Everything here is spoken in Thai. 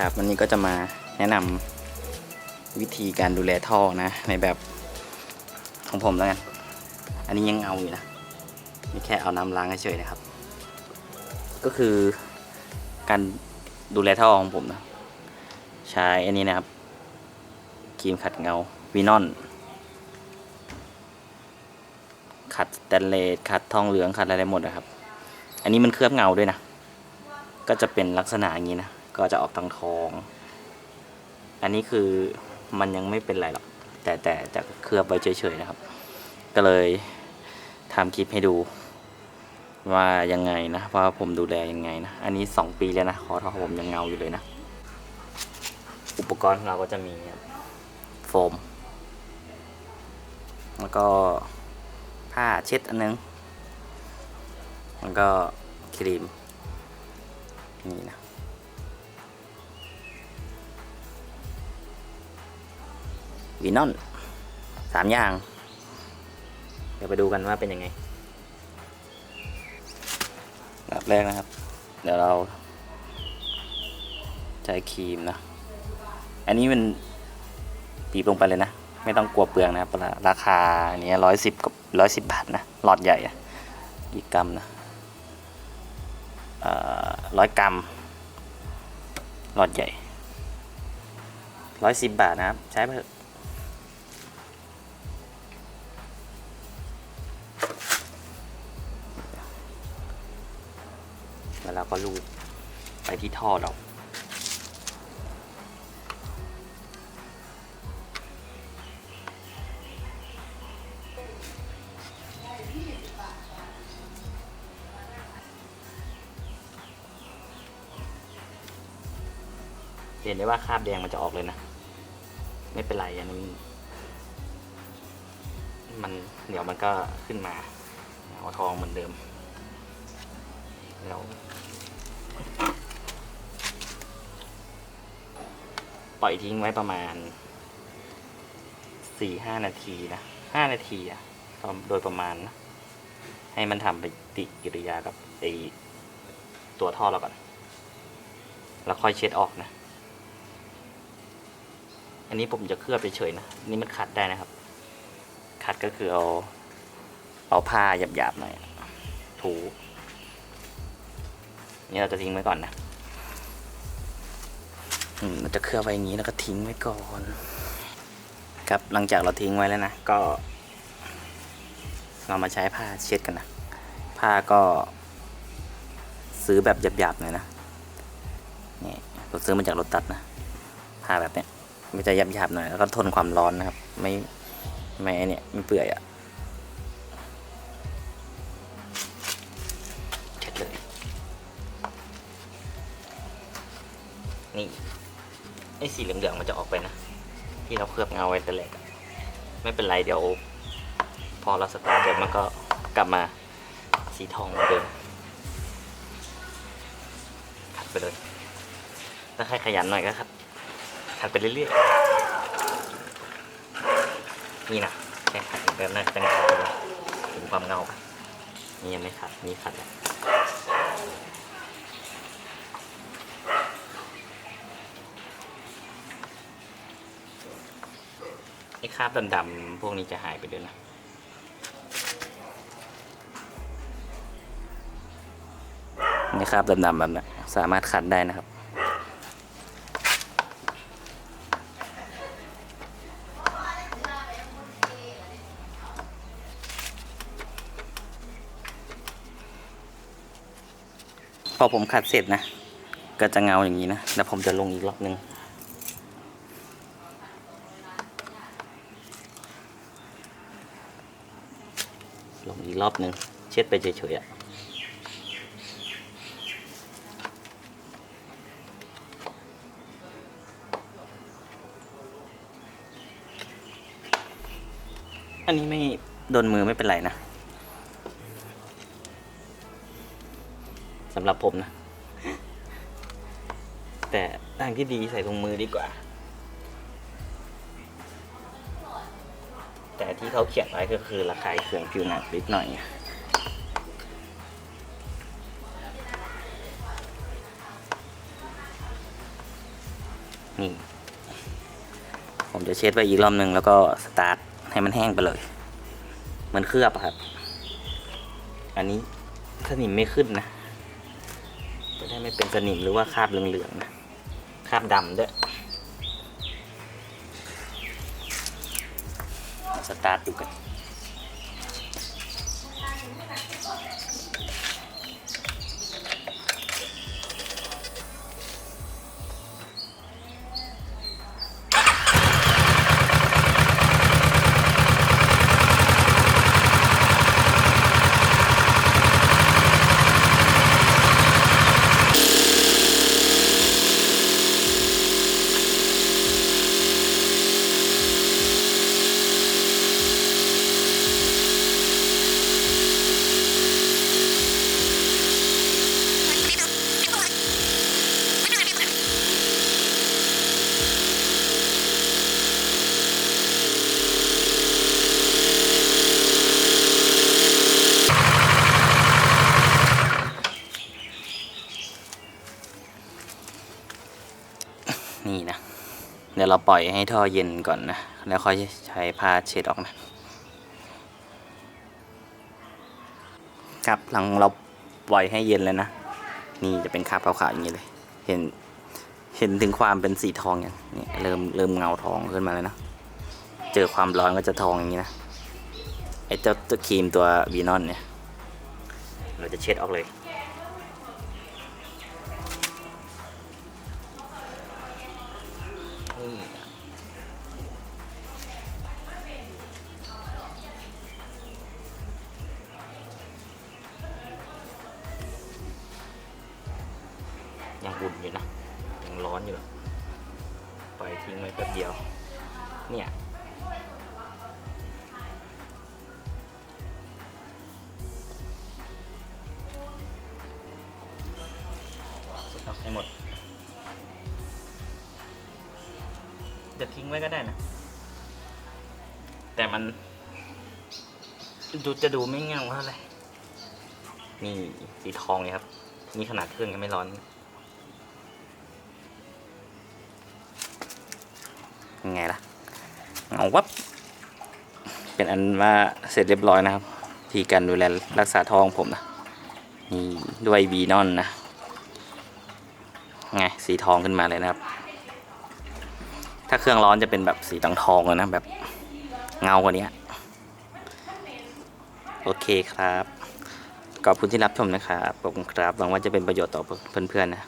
วัสดีครับ วันนี้ก็จะมาแนะนำวิธีการดูแลท่อนะ ในแบบของผมแล้วกัน อันนี้ยังเงาอยู่นะนี่แค่เอาน้ำล้างเฉยๆนะครับ ก็คือการดูแลท่อของผมนะใช้อันนี้นะครับครีมขัดเงาวีนอนขัดสแตนเลสขัดทองเหลืองขัดอะไรหมดนะครับ อันนี้มันเคลือบเงาด้วยนะ ก็จะเป็นลักษณะอย่างนี้นะ ก็จะออกทองทอง อันนี้คือมันยังไม่เป็นไรหรอก แต่แต่จะเคลือบไว้เฉยๆนะครับ ก็เลยทำคลิปให้ดู ว่ายังไงนะว่าผมดูแลยังไงนะ อันนี้สองปีแล้วนะคอท่อผมยังเงาอยู่เลยนะ อุปกรณ์ของเราก็จะมีโฟม แล้วก็ผ้าเช็ดอันนึง แล้วก็ครีม นี่นะ วีนอนสามอย่าง เดี๋ยวไปดูกันว่าเป็นยังไงอันดับแรกนะครับ เดี๋ยวเราใช้ครีมนะ อันนี้มันบีบลงไปเลยนะ ไม่ต้องกลัวเปลืองนะครับราคาอันนี้ร้อยสิบกับร้อยสิบบาทนะ หลอดใหญ่อะกี่กรัมนะร้อยกรัม หลอดใหญ่ร้อยสิบบาทนะครับ ใช้ไปเถอะ แล้วเราก็ลูบไปที่ท่อเราเห็นได้ว่าคราบแดงมันจะออกเลยนะ ไม่เป็นไรอันนี้มันเดี๋ยวมันก็ขึ้นมาเอาทองเหมือนเดิมแล้ว ปล่อยทิ้งไว้ประมาณสี่ห้านาทีนะห้านาทีอะโดยประมาณนะให้มันทำปฏิกิริยากับไอตัวท่อเราก่อน แล้วค่อยเช็ดออกนะ อันนี้ผมจะเคลือบเฉยๆนะ นี่มันขัดได้นะครับ ขัดก็คือเอาเอาผ้าหยาบๆหน่อยถูนี่เราจะทิ้งไว้ก่อนนะ เราจะเคลือบไว้อย่างนี้แล้วก็ทิ้งไว้ก่อน ครับหลังจากเราทิ้งไว้แล้วนะก็ เรามาใช้ผ้าเช็ดกันนะผ้าก็ ซื้อแบบหยาบๆหน่อยนะนี่ผมซื้อมาจากรถตัดนะผ้าแบบเนี้ยมันจะหยาบๆหน่อยแล้วก็ทนความร้อนนะครับ ไม่ไม่เนี่ยไม่เปื่อยอะ่ะเช็ดเลยนี่ ไอ้สีเหลืองๆมันจะออกไปนะ ที่เราเคลือบเงาไว้แต่แรกไม่เป็นไรเดี๋ยว พอเราสตาร์ทเดี๋ยวมันก็กลับมาสีทองเหมือนเดิมขัดไปเลยถ้าใครขยันหน่อยก็ขัดขัดไปเรื่อยๆนี่นะแค่ขัดแบบนั้นจะงาเลยถึงความเงาปะนี่ยังไม่ขัดนี่ขัดแล้วไอ้ค ราบดำๆพวกนี้จะหายไปด้วยนะนี่คราบดำๆแบบนี้สามารถขัดได้นะครับ พอผมขัดเสร็จนะ ก็จะเงาอย่างนี้นะแล้วผมจะลงอีกรอบนึง ลงอีก รอบหนึ่งเช็ดไปเฉยๆอะอันนี้ไม่โดนมือไม่เป็นไรนะสำหรับผมนะ แต่ทางที่ดีใส่ถุงมือดีกว่า ที่เขาเขียนไว้ก็คือระคายเคืองผิวหนังนิดหน่อย นี่ ผมจะเช็ดไว้อีกรอบหนึ่งแล้วก็สตาร์ทให้มันแห้งไปเลย เหมันเคลือบอะครับ อันนี้สนิมไม่ขึ้นนะจะได้ไม่เป็นสนิมหรือว่าคราบเหลืองๆนะคราบดำด้วย สตาร์ทดูกันนี่นะ เดี๋ยวเราปล่อยให้ท่อเย็นก่อนนะ แล้วค่อยใช้ผ้าเช็ดออกนะ ครับหลังเราปล่อยให้เย็นแล้วนะ นี่จะเป็นคราบขาวๆอย่างนี้เลย เห็น เห็นถึงความเป็นสีทองอย่างนี้เริ่มเริ่มเงาทองขึ้นมาแล้วนะ เจอความร้อนก็จะทองอย่างนี้นะ ไอ้เจ้าตัวครีมตัววีนอนเนี่ย เราจะเช็ดออกเลย ยังอุ่นอยู่นะยังร้อนอยู่ปล่อยทิ้งไว้แป๊บเดียว เนี่ยสร็จแล้วให้หมดจะทิ้งไว้ก็ได้นะ แต่มัน ดูจะดูไม่เงาเท่าไหร่นี่สีทองเลยครับ นี่ขนาดเครื่องยังไม่ร้อน ยังไงล่ะเงาวับ เป็นอันว่าเสร็จเรียบร้อยนะครับที่การดูแลรักษาทองผมนะนี่ด้วยวีนอนนะไงสีทองขึ้นมาเลยนะครับ ถ้าเครื่องร้อนจะเป็นแบบสีทองทองเลยนะแบบเงากว่านี้โอเคครับขอบคุณที่รับชมนะครับขอบคุณครับหวังว่าจะเป็นประโยชน์ต่อเพื่อนๆนะ